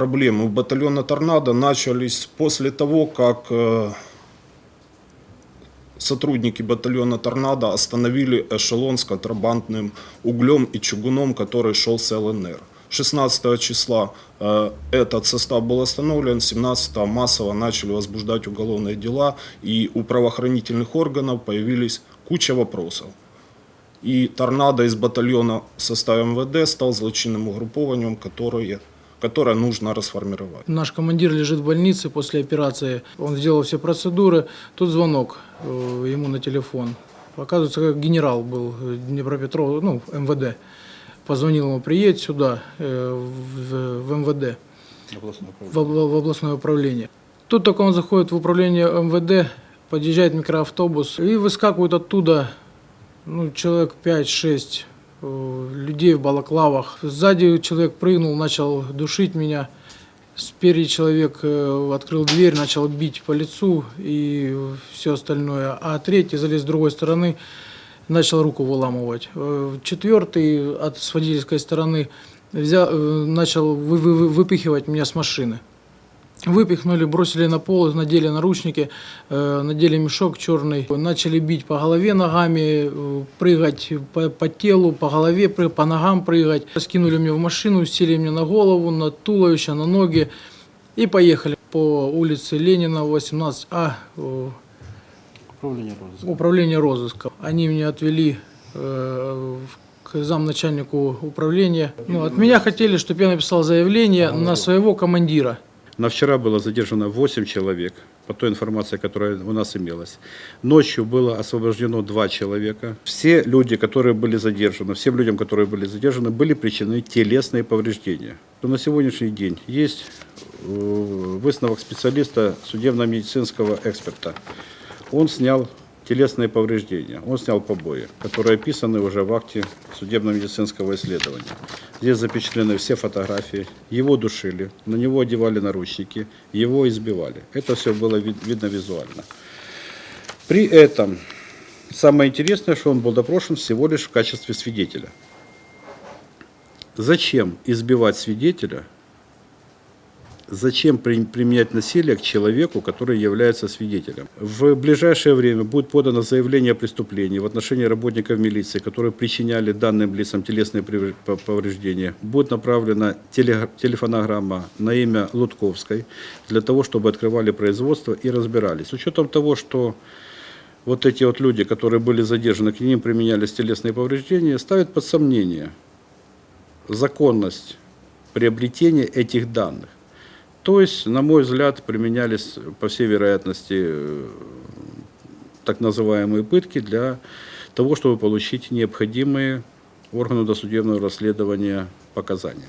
проблемы у батальона «Торнадо» начались после того, как э, сотрудники батальона «Торнадо» остановили эшелон с контрабандным углем и чугуном, который шел с ЛНР. 16 числа э, этот состав был остановлен, 17 массово начали возбуждать уголовные дела, и у правоохранительных органов появились куча вопросов. И «Торнадо» из батальона в составе МВД стал злочинным угруппованием, которое, которое нужно расформировать. Наш командир лежит в больнице после операции. Он сделал все процедуры. Тут звонок э, ему на телефон. Оказывается, как генерал был э, Днепропетров, ну, МВД. Позвонил ему, приедь сюда, э, в, в МВД, в, обла- в областное управление. Тут только он заходит в управление МВД, подъезжает микроавтобус и выскакивает оттуда ну, человек 5-6 э, людей в балаклавах. Сзади человек прыгнул, начал душить меня. Спереди человек э, открыл дверь, начал бить по лицу и все остальное. А третий залез с другой стороны, начал руку выламывать. Э, Четвертый от с стороны взял, э, начал вы- вы- выпихивать меня с машины. Выпихнули, бросили на пол, надели наручники, э, надели мешок черный, начали бить по голове ногами, э, прыгать по, по телу, по голове, по ногам прыгать. Скинули меня в машину, сели мне на голову, на туловище, на ноги и поехали по улице Ленина, 18А, э, Управление розыска. управление розыска. Они меня отвели э, к замначальнику управления. Ну, от меня хотели, чтобы я написал заявление на своего командира. На вчера было задержано 8 человек, по той информации, которая у нас имелась. Ночью было освобождено 2 человека. Все люди, которые были задержаны, всем людям, которые были задержаны, были причинены телесные повреждения. На сегодняшний день есть э, высновок специалиста судебно-медицинского эксперта. Он снял телесные повреждения, он снял побои, которые описаны уже в акте судебно-медицинского исследования. Здесь запечатлены все фотографии. Его душили, на него одевали наручники, его избивали. Это все было вид- видно визуально. При этом самое интересное, что он был допрошен всего лишь в качестве свидетеля. Зачем избивать свидетеля? Зачем при- применять насилие к человеку, который является свидетелем? В ближайшее время будет подано заявление о преступлении в отношении работников милиции, которые причиняли данным лицам телесные повреждения. Будет направлена теле- телефонограмма на имя Лутковской для того, чтобы открывали производство и разбирались. С учетом того, что вот эти вот люди, которые были задержаны, к ним применялись телесные повреждения, ставят под сомнение законность приобретения этих данных. То есть, на мой взгляд, применялись, по всей вероятности, э, так называемые пытки для того, чтобы получить необходимые органу досудебного расследования показания.